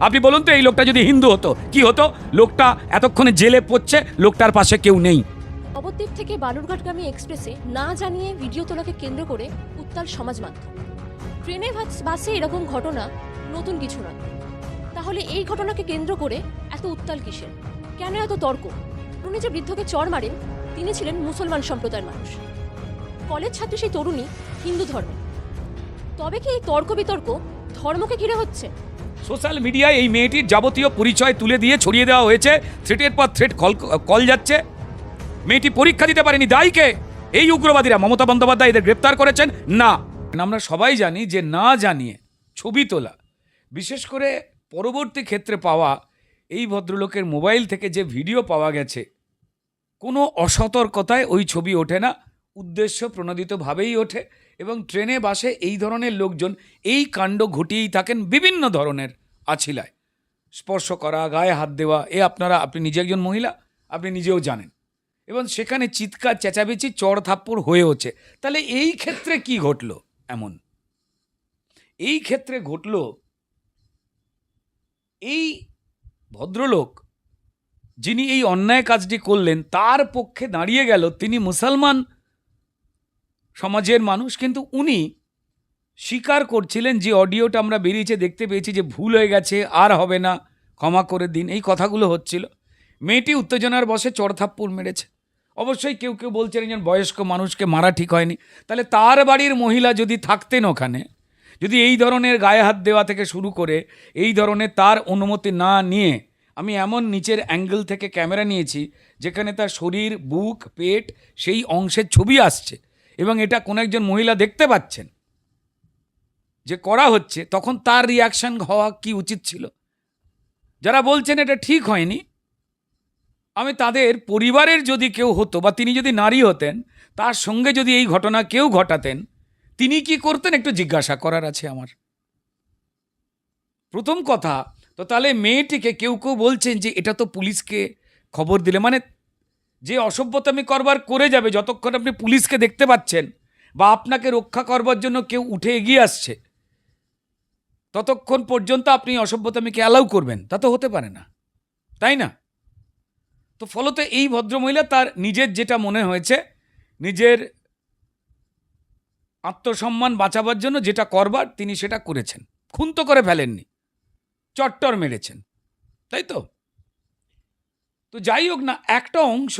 আপনি বলুন তো, এই লোকটা যদি হিন্দু হতো, কি হতো? লোকটা এতক্ষণে জেলে পড়ছে, লোকটার পাশে কেউ নেই। নবদ্বীপ থেকে বালুরঘাটগামী এক্সপ্রেসে না জানিয়ে ভিডিও তোলাকে কেন্দ্র করে উত্তাল সমাজ মাধ্যম। ট্রেনে বাসে এরকম ঘটনা নতুন কিছু নয়। তাহলে এই ঘটনাকে কেন্দ্র করে এত উত্তাল কিসের? কেন এত তর্ক? উনি যে বৃদ্ধকে চর মারেন, তিনি ছিলেন মুসলমান সম্প্রদায়ের মানুষ। কলেজ ছাত্রী সেই তরুণী হিন্দু ধর্মে। তবে কি এই তর্ক বিতর্ক ধর্মকে ঘিরে হচ্ছে? সোশ্যাল মিডিয়ায় এই মেয়েটির যাবতীয় পরিচয় তুলে দিয়ে ছড়িয়ে দেওয়া হয়েছে। থ্রেটের পর থ্রেট কল কল যাচ্ছে। মেয়েটি পরীক্ষা দিতে পারেনি। দায়ীকে এই উগ্রবাদীরা। মমতা বন্দ্যোপাধ্যায় এদের গ্রেপ্তার করেছেন। না। আমরা সবাই জানি যে না জানিয়ে ছবি তোলা, বিশেষ করে পরবর্তী ক্ষেত্রে পাওয়া এই ভদ্রলোকের মোবাইল থেকে যে ভিডিও পাওয়া গেছে, কোনো অসতর্কতায় ওই ছবি ওঠে না। উদ্দেশ্য প্রণোদিতভাবেই ওঠে এবং ট্রেনে, বাসে এই ধরনের লোকজন এই কাণ্ড ঘটিয়েই থাকেন বিভিন্ন ধরনের আছিলায়। স্পর্শ করা, গায়ে হাত দেওয়া, এ আপনারা, আপনি নিজে একজন মহিলা, আপনি নিজেও জানেন। এবং সেখানে চিৎকার, চেঁচামেচি, চড় থাপ্পড় হয়েওছে তাহলে এই ক্ষেত্রে কি ঘটলো এমন? এই ক্ষেত্রে ঘটলো, এই ভদ্রলোক যিনি এই অন্যায় কাজটি করলেন, তার পক্ষে দাঁড়িয়ে গেল। তিনি মুসলমান সমাজের মানুষ, কিন্তু উনি স্বীকার করছিলেন যে অডিওটা আমরা বেরিয়েছে, দেখতে পেয়েছি যে ভুল হয়ে গেছে, আর হবে না, ক্ষমা করে দিন। এই কথাগুলো হচ্ছিল। মেয়েটি উত্তেজনার বসে চড়থাপ্পুর মেরেছে। অবশ্যই কেউ কেউ বলছেন, একজন বয়স্ক মানুষকে মারা ঠিক হয়নি। তাহলে তার বাড়ির মহিলা যদি থাকতেন ওখানে, যদি এই ধরনের গায়ে হাত দেওয়া থেকে শুরু করে, এই ধরনের তার অনুমতি না নিয়ে, আমি এমন নিচের অ্যাঙ্গেল থেকে ক্যামেরা নিয়েছি, যেখানে তার শরীর, বুক, পেট, সেই অংশের ছবি আসছে এবং এটা কোনো একজন মহিলা দেখতে পাচ্ছেন। যে করা হচ্ছে, তখন তার রিয়াকশন হওয়া কি উচিত ছিল? যারা বলছেন এটা ঠিক হয়নি, আমি তাদের পরিবারের যদি কেউ হতো বা তিনি যদি নারী হতেন, তার সঙ্গে যদি এই ঘটনা কেউ ঘটাতেন, তিনি কি করতেন একটু জিজ্ঞাসা করার আছে আমার। প্রথম কথা, তো তাহলে মেয়েটিকে কেউ কেউ বলছেন যে এটা তো পুলিশকে খবর দিলে মানে যে অসভ্যতামি করবার করে যাবে, যতক্ষণ আপনি পুলিশকে দেখতে পাচ্ছেন বা আপনাকে রক্ষা করবার জন্য কেউ উঠে এগিয়ে আসছে ততক্ষণ পর্যন্ত আপনি অসভ্যতামিকে অ্যালাউ করবেন, তা তো হতে পারে না। তাই না? তো ফলত এই ভদ্রমহিলা তার নিজের যেটা মনে হয়েছে, নিজের আত্মসম্মান বাঁচাবার জন্য যেটা করবার, তিনি সেটা করেছেন। খুন তো করে ফেলেননি, চট্টর মেরেছেন, তাই তো? তো যাই হোক না, একটা অংশ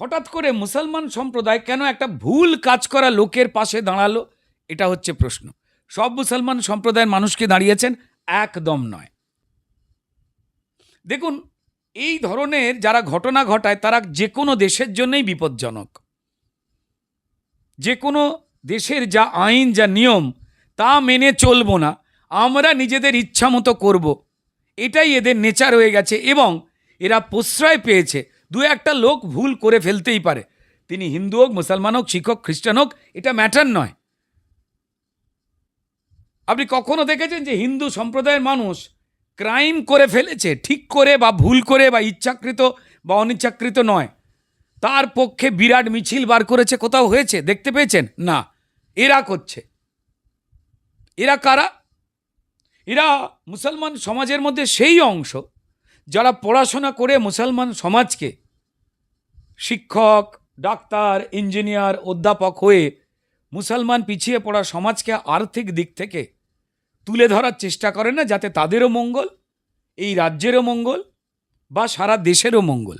হঠাৎ করে মুসলমান সম্প্রদায় কেন একটা ভুল কাজ করা লোকের পাশে দাঁড়াল, এটা হচ্ছে প্রশ্ন। সব মুসলমান সম্প্রদায়ের মানুষকে দাঁড়িয়েছেন? একদম নয়। দেখুন, এই ধরনের যারা ঘটনা ঘটায়, তারা যে কোনো দেশের জন্যই বিপজ্জনক। যে কোনো দেশের যা আইন, যা নিয়ম, তা মেনে চলবো না। আমরা নিজেদের ইচ্ছা মতো করব। এটাই এদের নেচার হয়ে গেছে এবং এরা প্রশ্রয় পেয়েছে। দু একটা লোক ভুল করে ফেলতেই পারে। তিনি হিন্দু হোক, মুসলমান হোক, শিক্ষক, খ্রিস্টান হোক, এটা ম্যাটার নয়। আপনি কখনো দেখেছেন যে হিন্দু সম্প্রদায়ের মানুষ ক্রাইম করে ফেলেছে, ঠিক করে বা ভুল করে বা ইচ্ছাকৃত বা অনিচ্ছাকৃত নয়? তার পক্ষে বিরাট মিছিল বার করেছে, কোথাও হয়েছে? দেখতে পেয়েছেন? না। এরা করছে। এরা কারা? এরা মুসলমান সমাজের মধ্যে সেই অংশ যারা পড়াশোনা করে মুসলমান সমাজকে শিক্ষক, ডাক্তার, ইঞ্জিনিয়ার, অধ্যাপক হয়ে মুসলমান পিছিয়ে পড়া সমাজকে আর্থিক দিক থেকে তুলে ধরার চেষ্টা করে না যাতে তাদেরও মঙ্গল, এই রাজ্যেরও মঙ্গল বা সারা দেশেরও মঙ্গল।